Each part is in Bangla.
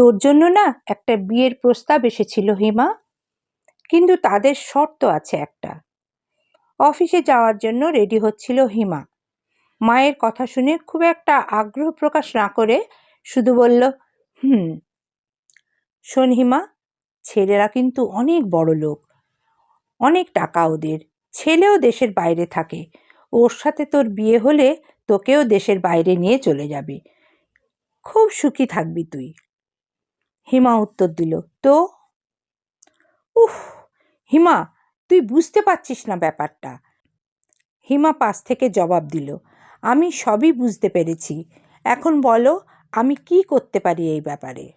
তোর জন্য না একটা বিয়ের প্রস্তাব এসেছিল, হিমা। কিন্তু তাদের শর্ত আছে একটা। অফিসে যাওয়ার জন্য রেডি হচ্ছিল হিমা। মায়ের কথা শুনে খুব একটা আগ্রহ প্রকাশ না করে শুধু বলল, হুম, শোন হিমা, ছেলেরা কিন্তু অনেক বড় লোক। অনেক টাকা ওদের। ছেলেও দেশের বাইরে থাকে। ওর সাথে তোর বিয়ে হলে তোকেও দেশের বাইরে নিয়ে চলে যাবে। খুব সুখী থাকবি তুই। হিমা উত্তর দিল, তো? উফ, হিমা, তুই বুঝতে পারছিস না ব্যাপারটা। হিমা পাশ থেকে জবাব দিল, আমি সবই বুঝতে পেরেছি, এখন বলো আমি কি করতে পারি এই ব্যাপারে?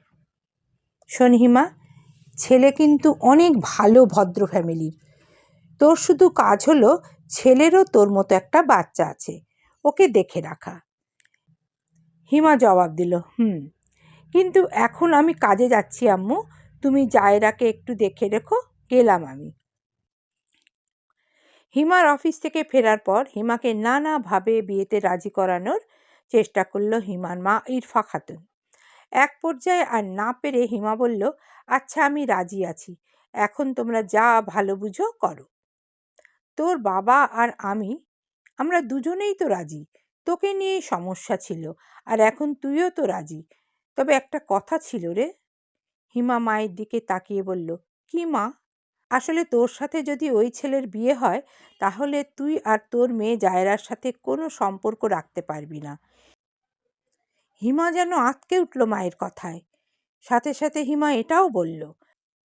শোন হিমা, ছেলে কিন্তু অনেক ভালো, ভদ্র ফ্যামিলির তোর শুধু কাজ হলো ছেলেরও তোর মতো একটা বাচ্চা আছে, ওকে দেখে রাখা। হিমা জবাব দিল, হুম। কিন্তু এখন আমি কাজে যাচ্ছি, আম্মু। তুমি জায়রাকে একটু দেখে রেখো, গেলাম আমি। হিমার অফিস থেকে ফেরার পর হিমাকে নানাভাবে বিয়েতে রাজি করানোর চেষ্টা করল হিমার মা ইরফা খাতুন। এক পর্যায়ে আর না পেরে হিমা বলল আচ্ছা আমি রাজি আছি। এখন তোমরা যা ভালো বুঝো, করো। তোর বাবা আর আমি, আমরা দুজনেই তো রাজি। তোকে নিয়েই সমস্যা ছিল, আর এখন তুইও তো রাজি। তবে একটা কথা ছিল রে। হিমা মায়ের দিকে তাকিয়ে বলল, কি মা? আসলে তোর সাথে যদি ওই ছেলের বিয়ে হয়, তাহলে তুই আর তোর মেয়ে জায়রার সাথে কোনো সম্পর্ক রাখতে পারবি না। হিমা যেন আঁতকে উঠল মায়ের কথায়। সাথে সাথে হিমা এটাও বলল,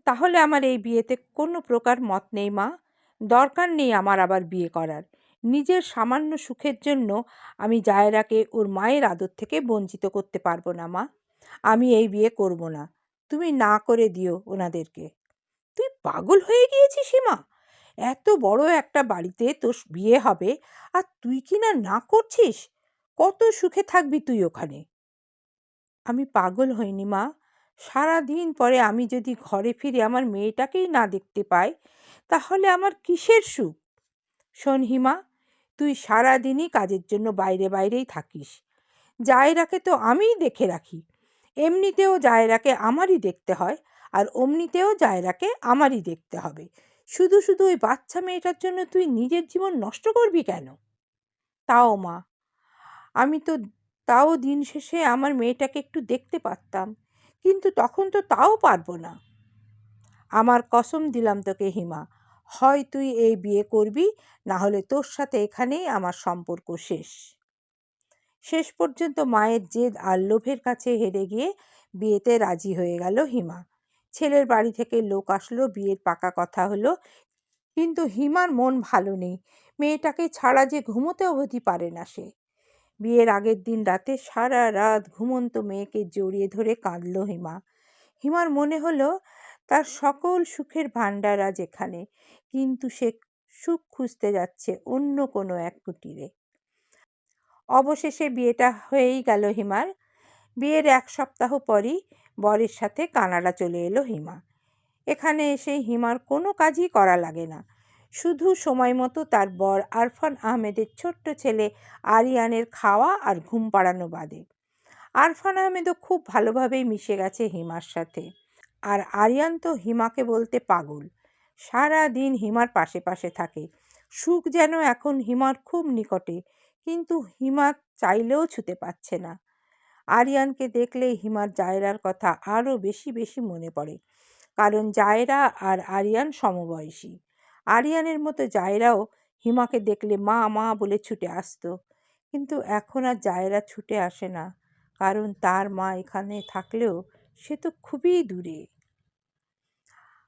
তাহলে আমার এই বিয়েতে কোনো প্রকার মত নেই মা। দরকার নেই আমার আবার বিয়ে করার। নিজের সামান্য সুখের জন্য আমি জায়রাকে ওর মায়ের আদর থেকে বঞ্চিত করতে পারব না মা। আমি এই বিয়ে করব না। তুমি না করে দিও ওনাদেরকে। তুই পাগল হয়ে গিয়েছিস সীমা এত বড় একটা বাড়িতে তোর বিয়ে হবে আর তুই কি না না করছিস? কত সুখে থাকবি তুই ওখানে। আমি পাগল হইনি, মা। সারা দিন পরে আমি যদি ঘরে ফিরে আমার মেয়েটাকেই না দেখতে পাই, তাহলে আমার কিসের সুখ? শোন, হিমা, তুই সারা দিনই কাজের জন্য বাইরে বাইরেই থাকিস। জায়রাকে তো আমিই দেখে রাখি। এমনিতেও জায়রাকে আমারই দেখতে হয় আর অমনিতেও জায়রাকে আমারই দেখতে হবে। শুধু শুধু ওই বাচ্চা মেয়েটার জন্য তুই নিজের জীবন নষ্ট করবি কেন? তাও মা, আমি তো তাও দিন শেষে আমার মেয়েটাকে একটু দেখতে পারতাম, কিন্তু তখন তো তাও পারব না। আমার কসম দিলাম তোকে হিমা, হয় তুই এই বিয়ে করবি না হলে তোর সাথে এখানেই আমার সম্পর্ক শেষ। শেষ পর্যন্ত মায়ের জেদ আর লোভের কাছে হেরে গিয়ে বিয়েতে রাজি হয়ে গেল হিমা। ছেলের বাড়ি থেকে লোক আসলো, বিয়ের পাকা কথা হলো, কিন্তু হিমার মন ভালো নেই। মেয়েটাকে ছাড়া যে ঘুমোতে অবধি পারে না সে। বিয়ের আগের দিন রাতে সারা রাত ঘুমন্ত মেয়েকে জড়িয়ে ধরে কাঁদল হিমা। হিমার মনে হলো তার সকল সুখের ভাণ্ডার আজ এখানে, কিন্তু সে সুখ খুঁজতে যাচ্ছে অন্য কোনো এক কুটিরে। অবশেষে বিয়েটা হয়েই গেল হিমার। বিয়ের এক সপ্তাহ পরই বরের সাথে কানাডা চলে এলো হিমা। এখানে এসে হিমার কোনো কাজই করা লাগে না। শুধু সময় মতো তার বর আরফান আহমেদের ছোট্ট ছেলে আরিয়ানের খাওয়া আর ঘুম পাড়ানো বাদে। আরফান আহমেদও খুব ভালোভাবেই মিশে গেছে হিমার সাথে। আর আরিয়ান তো হিমাকে বলতে পাগল। সারা দিন হিমার পাশে পাশে থাকে। সুখ যেন এখন হিমার খুব নিকটে। কিন্তু হিমা চাইলেও ছুতে পারছে না। আরিয়ানকে দেখলেই হিমার জায়রার কথা আরও বেশি বেশি মনে পড়ে, কারণ জায়রা আর আরিয়ান সমবয়সী। আরিয়ানের মতো জায়রাও হিমাকে দেখলে মা মা বলে ছুটে আসতো, কিন্তু এখন আর জায়রা ছুটে আসে না, কারণ তার মা এখানে থাকলেও সে তো খুবই দূরে।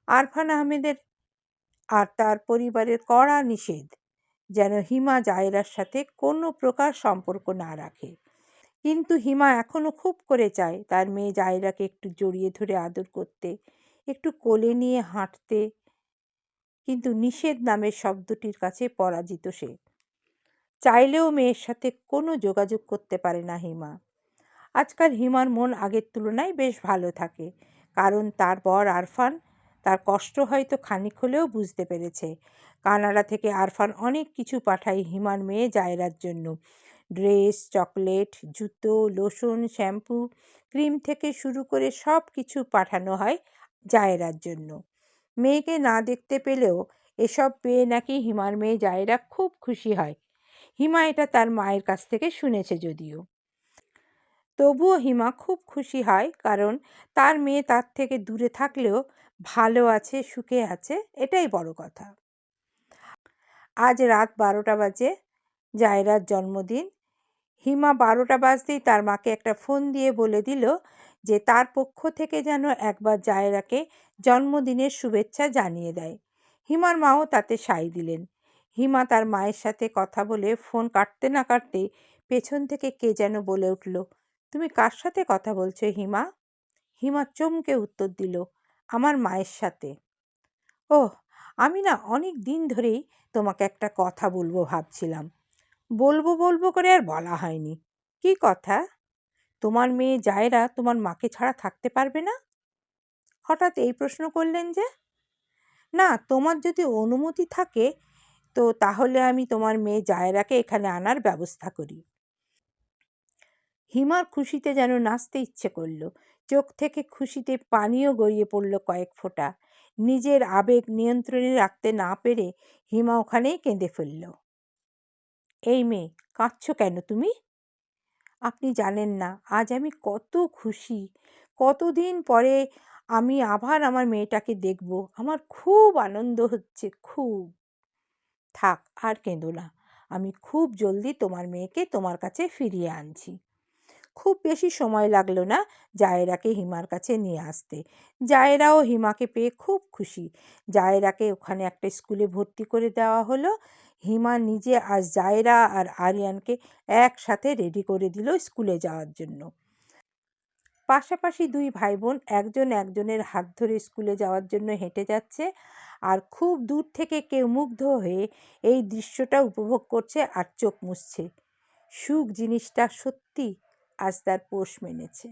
আরফান আহমেদের আর তার পরিবারের কড়া নিষেধ যেন হিমা জায়রার সাথে কোনো প্রকার সম্পর্ক না রাখে। কিন্তু হিমা এখনও খুব করে চায় তার মেয়ে জায়রাকে একটু জড়িয়ে ধরে আদর করতে, একটু কোলে নিয়ে হাঁটতে। কিন্তু নিষেধ নামের শব্দটির কাছে পরাজিত সে। চাইলেও মেয়ের সাথে কোনো যোগাযোগ করতে পারে না হিমা। আজকাল হিমার মন আগের তুলনায় বেশ ভালো থাকে। কারণ তার বর আরফান, তার কষ্ট হয়তো খানিক হলেও বুঝতে পেরেছে। কানাডা থেকে আরফান অনেক কিছু পাঠায় হিমার মেয়ে জায়রার জন্য। ড্রেস, চকলেট, জুতো, লোশন, শ্যাম্পু, ক্রিম থেকে শুরু করে সব কিছু পাঠানো হয় জায়রার জন্য। মেয়েকে না দেখতে পেলেও এসব পেয়ে নাকি হিমার মেয়ে জায়রা খুব খুশি হয়। হিমা এটা তার মায়ের কাছ থেকে শুনেছে যদিও। তবুও হিমা খুব খুশি হয় কারণ তার মেয়ে তার থেকে দূরে থাকলেও ভালো আছে, সুখে আছে, এটাই বড় কথা। আজ রাত বারোটা বাজে, জায়রার জন্মদিন। হিমা বারোটা বাজতেই তার মাকে একটা ফোন দিয়ে বলে দিল যে তার পক্ষ থেকে যেন একবার জায়রাকে জন্মদিনের শুভেচ্ছা জানিয়ে দেয়। হিমার মাও তাতে সাই দিলেন। হিমা তার মায়ের সাথে কথা বলে ফোন কাটতে না কাটতে পেছন থেকে কে যেন বলে উঠল, তুমি কার সাথে কথা বলছো হিমা? হিমা চমকে উত্তর দিল, আমার মায়ের সাথে। ওহ আমি না অনেক দিন ধরেই তোমাকে একটা কথা বলব ভাবছিলাম। বলব বলব করে আর বলা হয়নি। কি কথা? তোমার মেয়ে জায়রা তোমার মাকে ছাড়া থাকতে পারবে না? হঠাৎ এই প্রশ্ন করলেন যে, না, তোমার যদি অনুমতি থাকে, তো তাহলে আমি তোমার মেয়ে জায়রাকে এখানে আনার ব্যবস্থা করি। হিমার খুশিতে যেন নাচতে ইচ্ছে করল। চোখ থেকে খুশিতে পানিও গড়িয়ে পড়ল কয়েক ফোঁটা। নিজের আবেগ নিয়ন্ত্রণে রাখতে না পেরে হিমা ওখানেই কেঁদে ফেলল। এই মেয়ে, কাঁদছ কেন তুমি? আপনি জানেন না, আজ আমি কত খুশি। কতদিন পরে আমি আবার আমার মেয়েটাকে দেখব। আমার খুব আনন্দ হচ্ছে, খুব। থাক, আর কেঁদো না। আমি খুব জলদি তোমার মেয়েকে তোমার কাছে ফিরিয়ে আনছি। খুব বেশি সময় লাগল না জায়রাকে হিমার কাছে নিয়ে আসতে। জায়রাও হিমাকে পেয়ে খুব খুশি। জায়রাকে ওখানে একটা স্কুলে ভর্তি করে দেওয়া হলো। হিমা নিজে আজ জায়রা আর আরিয়ানকে একসাথে রেডি করে দিল স্কুলে যাওয়ার জন্য। পাশাপাশি দুই ভাই বোন একজন একজনের হাত ধরে স্কুলে যাওয়ার জন্য হেঁটে যাচ্ছে আর খুব দূর থেকে কেউ মুগ্ধ হয়ে এই দৃশ্যটা উপভোগ করছে আর চোখ মুছছে। সুখ জিনিসটা সত্যি আজ তার পোষ মেনেছে।